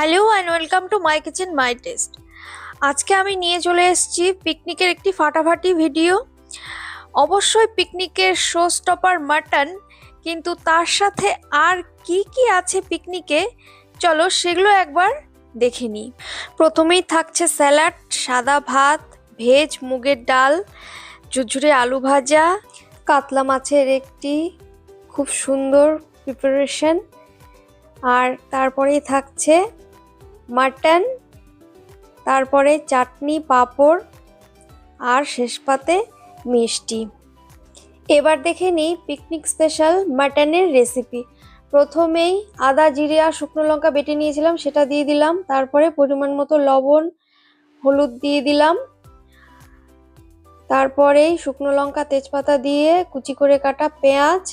Hello and welcome to my kitchen, my taste. আজকে আমি নিয়ে চলে এসেছি পিকনিকের একটি ফাটাফাটি ভিডিও। অবশ্যই পিকনিকের শো স্টপার মাটন, কিন্তু তার সাথে আর কি কি আছে পিকনিকে? চলো সেগুলো একবার দেখে নিই। প্রথমেই থাকছে স্যালাড, সাদা ভাত, ভেজ মুগের ডাল, ঝুরঝুরে আলু ভাজা, কাতলা মাছের একটি খুব সুন্দর প্রিপারেশন আর তারপরেই থাকছে মাটন, তারপরে চাটনি, পাঁপড় আর শেষ পাতে মিষ্টি। এবার দেখে নিই পিকনিক স্পেশাল মাটনের রেসিপি প্রথমেই আদা, জিরে আর শুকনো লঙ্কা বেটে নিয়েছিলাম, সেটা দিয়ে দিলাম। তারপরে পরিমাণ মতো লবণ, হলুদ দিয়ে দিলাম। তারপরেই শুকনো লঙ্কা, তেজপাতা দিয়ে কুচি করে কাটা পেঁয়াজ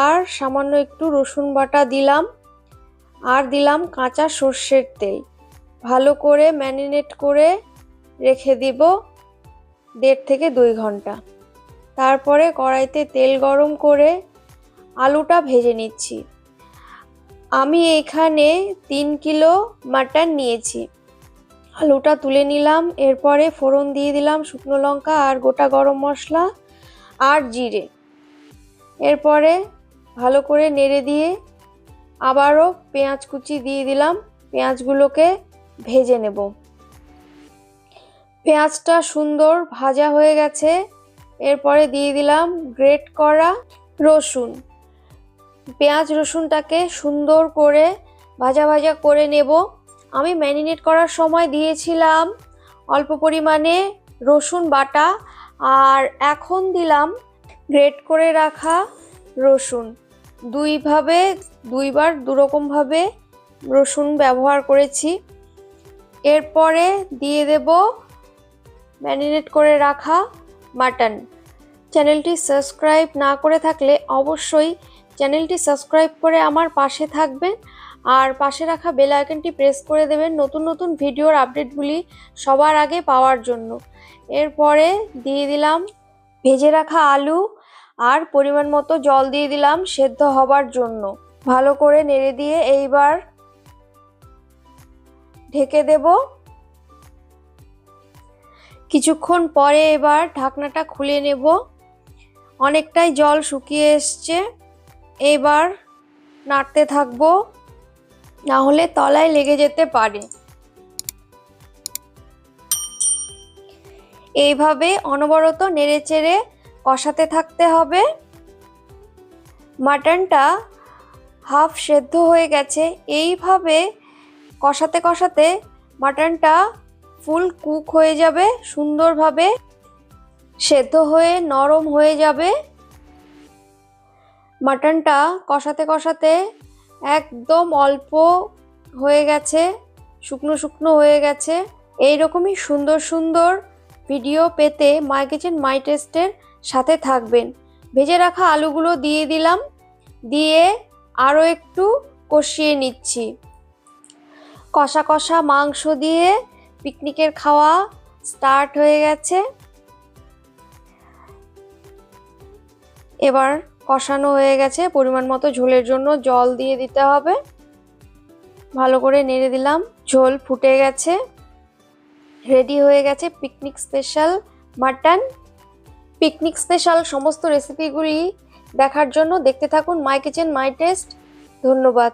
আর সামান্য একটু রসুন বাটা দিলাম। আর দিলাম কাঁচা সর্ষের তেল। ভালো করে ম্যারিনেট করে রেখে দিব দেড় থেকে দুই ঘণ্টা। তারপরে কড়াইতে তেল গরম করে আলুটা ভেজে নিচ্ছি। আমি এখানে তিন কিলো মাটন নিয়েছি। আলুটা তুলে নিলাম, এরপরে ফোড়ন দিয়ে দিলাম শুকনো লঙ্কা আর গোটা গরম মশলা আর জিরে। এরপরে ভালো করে নেড়ে দিয়ে আবারও পেঁয়াজ কুচি দিয়ে দিলাম। পেঁয়াজগুলোকে ভেজে নেব। পেঁয়াজটা সুন্দর ভাজা হয়ে গেছে। এরপরে দিয়ে দিলাম গ্রেট করা রসুন। পেঁয়াজ রসুনটাকে সুন্দর করে ভাজা ভাজা করে নেব। আমি ম্যারিনেট করার সময় দিয়েছিলাম অল্প পরিমাণে রসুন বাটা। আর এখন দিলাম গ্রেট করে রাখা রসুন। দুইভাবে, দুইবার দুরকমভাবে রসুন ব্যবহার করেছি। এরপরে দিয়ে দেব ম্যারিনেট করে রাখা মাটন। চ্যানেলটি সাবস্ক্রাইব না করে থাকলে অবশ্যই চ্যানেলটি সাবস্ক্রাইব করে আমার পাশে থাকবেন আর পাশে রাখা বেল আইকনটি প্রেস করে দেবেন নতুন নতুন ভিডিওর আপডেটগুলি সবার আগে পাওয়ার জন্য। এরপরে দিয়ে দিলাম ভেজে রাখা আলু আর পরিমাণ মতো জল দিয়ে দিলাম সেদ্ধ হবার জন্য। ভালো করে নেড়ে দিয়ে এইবার ঢেকে দেব। কিছুক্ষণ পরে এবার ঢাকনাটা খুলে নেব। অনেকটাই জল শুকিয়ে এসছে। এবার নাড়তে থাকব। না হলে তলায় লেগে যেতে পারে। এইভাবে অনবরত নেড়ে চেড়ে কষাতে থাকতে হবে। মাটনটা হাফ সেদ্ধ হয়ে গেছে। এইভাবে কষাতে কষাতে মাটনটা ফুল কুক হয়ে যাবে, সুন্দরভাবে সেদ্ধ হয়ে নরম হয়ে যাবে। মাটনটা কষাতে কষাতে একদম অল্প হয়ে গেছে, শুকনো শুকনো হয়ে গেছে। এই রকমই সুন্দর সুন্দর ভিডিও পেতে মাই কিচেন মাই টেস্টের সাথে থাকবেন। ভেজে রাখা আলুগুলো দিয়ে দিলাম। দিয়ে আরও একটু কষিয়ে নিচ্ছি। কষা কষা মাংস দিয়ে পিকনিকের খাওয়া স্টার্ট হয়ে গেছে। এবার কষানো হয়ে গেছে। পরিমাণ মতো ঝোলের জন্য জল দিয়ে দিতে হবে। ভালো করে নেড়ে দিলাম। ঝোল ফুটে গেছে। রেডি হয়ে গেছে picnic special mutton. Picnic special সমস্ত রেসিপিগুলি দেখার জন্য দেখতে থাকুন মাই কিচেন মাই টেস্ট। ধন্যবাদ।